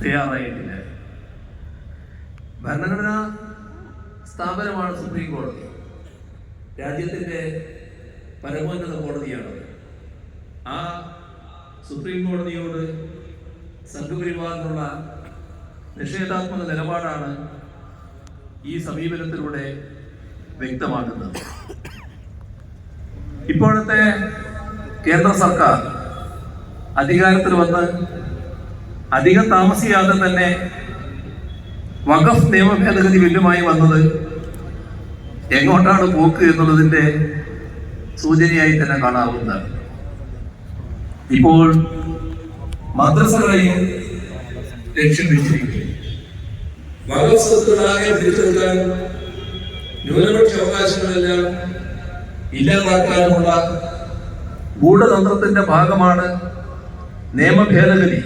തയ്യാറായിട്ടില്ല. ഭരണഘടനാ സ്ഥാപനമാണ് സുപ്രീം കോടതി രാജ്യത്തിന്റെ പരമോന്നത കോടതിയാണ്. ആ സുപ്രീം കോടതിയോട് സംഘപരിവാറിനുള്ള നിഷേധാത്മക നിലപാടാണ് ഈ സമീപനത്തിലൂടെ വ്യക്തമാക്കുന്നത് ഇപ്പോഴത്തെ കേന്ദ്ര സർക്കാർ അധികാരത്തിൽ വന്ന് അധികം താമസിയാതെ തന്നെ വഖഫ് നിയമ ഭേദഗതി ബില്ലുമായി വന്നത് എങ്ങോട്ടാണ് പോക്ക് എന്നുള്ളതിന്റെ സൂചനയായി തന്നെ കാണാവുന്നതാണ്. ഇപ്പോൾ മദ്രസകളെയും ലക്ഷ്യം വെച്ചിരിക്കുന്നു. വഖഫ് ന്യൂനപക്ഷ അവകാശങ്ങളെല്ലാം ഇല്ലാതാക്കാനുള്ള ഗൂഢതന്ത്രത്തിന്റെ ഭാഗമാണ് നിയമ ഭേദഗതി